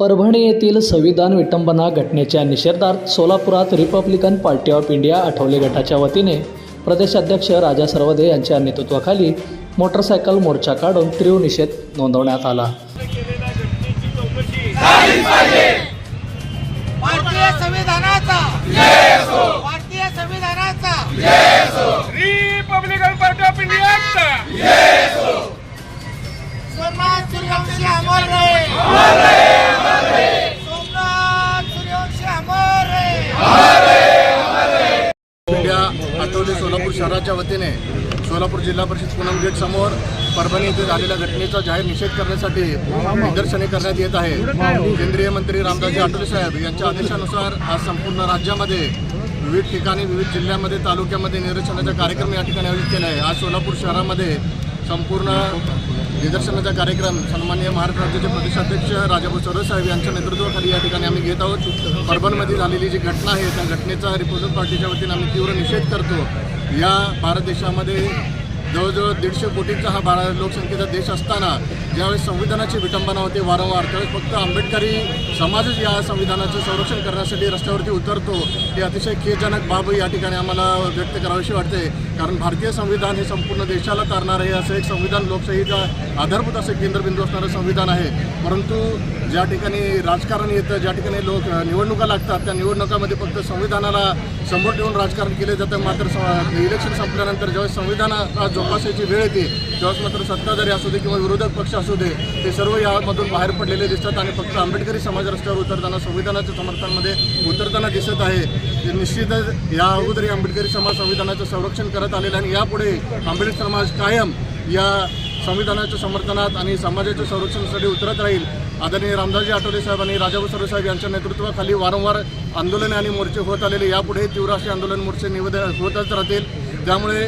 परभणी येथील संविधान विटंबना घटनेच्या निषेधार्थ सोलापुरात Republican Party of India Athawale गटाच्या वतीने प्रदेशाध्यक्ष राजा सरवदे यांच्या नेतृत्वाखाली मोटरसायकल मोर्चा काढून तीव्र निषेध नोंदवण्यात आला. रिपब्लिकन आठवले सोलापूर शहराच्या वतीने. सोलापूर जिल्हा परिषद पुनम गेट समोर परभणी येथे झालेल्या घटनेचा जाहीर निषेध करण्यासाठी निदर्शने करण्यात येत आहे. केंद्रीय मंत्री रामदासजी आठवले साहेब यांच्या आदेशानुसार आज संपूर्ण राज्यामध्ये विविध ठिकाणी विविध जिल्ह्यामध्ये तालुक्यामध्ये निदर्शनाचा कार्यक्रम या ठिकाणी आयोजित केला आहे. आज सोलापूर शहरामध्ये संपूर्ण निदर्शनाचा कार्यक्रम सन्मान्य महाराष्ट्र राज्याचे प्रदेशाध्यक्ष राजाभाऊ सरळ साहेब यांच्या नेतृत्वाखाली या ठिकाणी आम्ही घेत आहोत. परभणमध्ये झालेली जी घटना आहे त्या घटनेचा रिपब्लिक पार्टीच्या वतीने आम्ही तीव्र निषेध करतो. या भारत देशामध्ये जवळजवळ दीडशे कोटींचा हा भारत लोकसंख्येचा देश असताना ज्यावेळेस संविधानाची विटंबना होते वारंवार त्यावेळेस फक्त आंबेडकरी समाजच या संविधानाचं संरक्षण करण्यासाठी रस्त्यावरती उतरतो ही अतिशय खेदजनक बाब या ठिकाणी आम्हाला व्यक्त करावीशी वाटते. कारण भारतीय संविधान हे संपूर्ण देशाला तारणार हे असं एक संविधान लोकशाहीचा आधारभूत असं केंद्रबिंदू असणारं संविधान आहे. परंतु ज्या ठिकाणी राजकारण येतं ज्या ठिकाणी लोक निवडणुका लागतात त्या निवडणुकामध्ये फक्त संविधानाला समोर ठेवून राजकारण केले जातं. मात्र स- इलेक्शन संपल्यानंतर ज्यावेळेस संविधानाला जोपासायची वेळ येते त्यावेळेस मात्र सत्ताधारी असू दे किंवा विरोधक पक्ष असू दे ते सर्व यामधून बाहेर पडलेले दिसतात आणि फक्त आंबेडकरी समाज रस्त्यावर उतरताना संविधानाच्या समर्थनामध्ये उतरताना दिसत आहे. निश्चितच या अगोदरही आंबेडकरी समाज संविधानाचं संरक्षण करत आलेलं आणि यापुढे आंबेडकर समाज कायम या संविधानाच्या समर्थनात आणि समाजाच्या संरक्षणासाठी उतरत राहील. आदरणीय रामदासजी आठवले साहेब आणि राजाभाऊ सर्वे साहेब यांच्या नेतृत्वाखाली वारंवार आंदोलने आणि मोर्चे होत आलेले यापुढे तीव्र आंदोलन मोर्चे निवेद होतच राहतील. त्यामुळे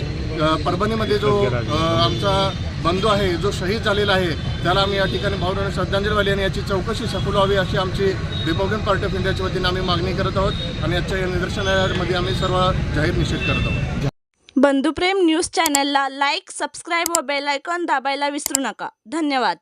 परभणीमध्ये जो आमचा बंधू आहे जो शहीद झालेला आहे त्याला आम्ही या ठिकाणी भावना श्रद्धांजली वाली आणि याची चौकशी सफल व्हावी अशी आमची रिपब्लिकन पार्टी ऑफ इंडियाच्या वतीने आम्ही मागणी करत आहोत आणि याच्या या निदर्शनामध्ये आम्ही सर्व जाहीर निषेध करत आहोत. बंधुप्रेम न्यूज चॅनलला लाईक सबस्क्राईब व बेलायकॉन दाबायला विसरू नका. धन्यवाद.